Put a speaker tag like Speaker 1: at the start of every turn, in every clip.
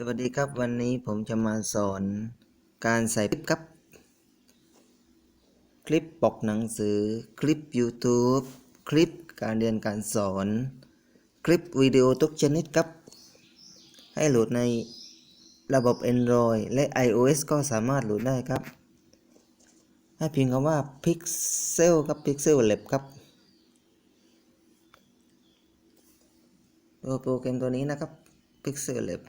Speaker 1: สวัสดีครับวันนี้ผมจะมาสอนการใส่คลิปครับ คลิปปกหนังสือ คลิป YouTube คลิปการเรียนการสอน คลิปวิดีโอทุกชนิดครับ ให้โหลดในระบบ Android และ iOS ก็สามารถโหลดได้ครับ ให้พิมพ์คำว่า Pixel ครับ Pixel Lab ครับตัวโปรแกรมตัวนี้นะครับ Pixel Lab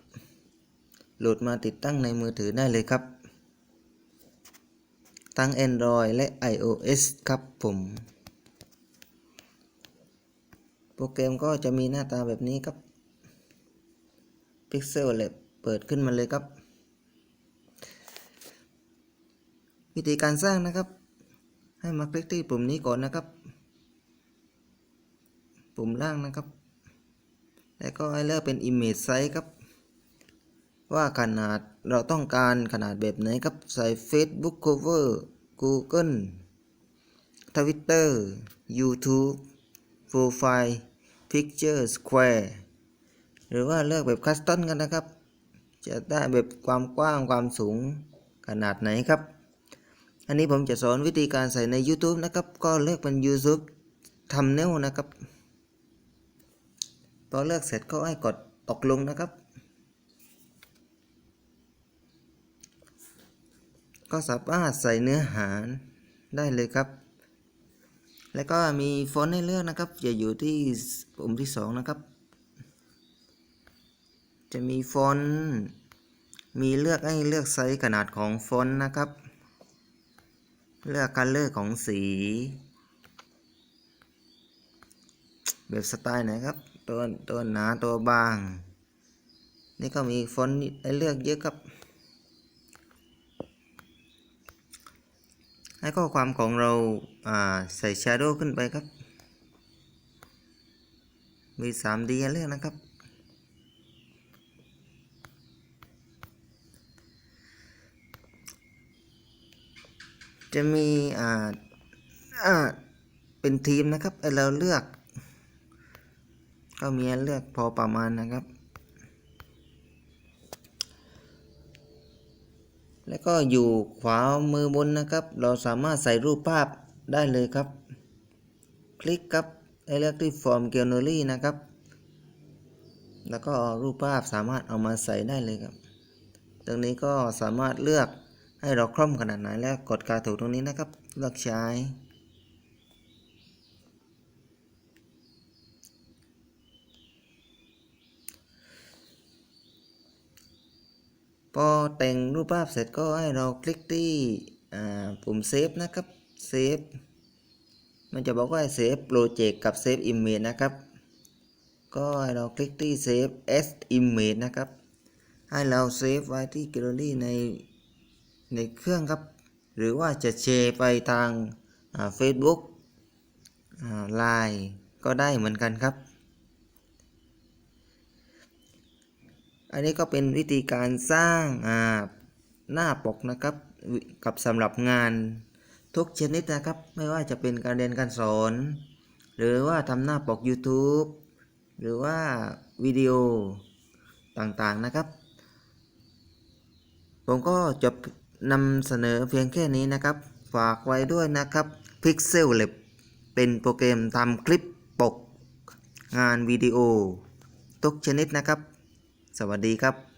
Speaker 1: โหลดมาติดตั้งในมือถือได้เลยครับ ทั้ง Android และ iOS ครับผม โปรแกรมก็จะมีหน้าตาแบบนี้ครับ Pixel Lab เปิดขึ้นมาเลยครับ วิธีการสร้างนะครับ ให้มาคลิกที่ปุ่มนี้ก่อนนะครับ ปุ่มล่างนะครับ แล้วก็ให้เลือกเป็น Image Size ครับ ว่าขนาดเราต้องการขนาดแบบไหนครับใส่ Facebook Cover Google Twitter YouTube Profile Picture Square หรือว่าเลือกแบบคัสตอมกันนะครับ จะได้แบบความกว้างความสูงขนาดไหนครับ อันนี้ผมจะสอนวิธีการใส่ใน YouTube นะครับ ก็เลือกเป็น YouTube ทำเนลนะครับพอเลือกเสร็จก็ให้กดตกลงนะครับ ก็สามารถใส่เนื้อหาได้เลยครับ แล้วก็มีฟอนต์ให้เลือกนะครับ จะอยู่ที่ปุ่มที่ 2 นะครับ จะมีฟอนต์มีเลือกให้เลือกไซส์ขนาดของฟอนต์นะครับ เลือกคัลเลือร์ของสี แบบสไตล์ไหนครับ ตัวตัวหนาตัวบาง นี่ก็มีฟอนต์ให้เลือกเยอะครับ ให้ข้อความของเราใส่ Shadow ขึ้นไปครับ มี 3D ให้เลือกนะครับ จะมีอ่าอ่าเป็นทีมนะครับเราเลือก ก็มีเลือกพอประมาณนะครับ แล้วก็อยู่ขวามือบนนะครับ เราสามารถใส่รูปภาพได้เลยครับ คลิกครับให้เลือกที่ฟอร์มเกลโนลี่นะครับ แล้วก็รูปภาพสามารถเอามาใส่ได้เลยครับ ตรงนี้ก็สามารถเลือกให้เราคล่อมขนาดไหนแล้วกดกาถูกตรงนี้นะครับ เลือกใช้ พอแต่งรูปภาพเสร็จก็ให้เราคลิกที่ปุ่มเซฟนะครับเซฟมันจะบอกว่าเซฟโปรเจกต์กับเซฟอิมเมจนะครับ ก็ให้เราคลิกที่เซฟ as image นะครับ ให้เราเซฟไว้ที่แกลเลอรี่ในในเครื่องครับ หรือว่าจะแชร์ไปทางเฟซบุ๊กไลน์ก็ได้เหมือนกันครับ อันนี้ก็เป็นวิธีการสร้างหน้าปกนะครับกับสำหรับงานทุกชนิดนะครับ ไม่ว่าจะเป็นการเรียนการสอน หรือว่าทำหน้าปก YouTube หรือว่าวิดีโอต่างๆนะครับ ผมก็จะนำเสนอเพียงแค่นี้นะครับ ฝากไว้ด้วยนะครับ Pixel Lab เป็นโปรแกรมทำคลิปปกงานวิดีโอทุกชนิดนะครับ สวัสดีครับ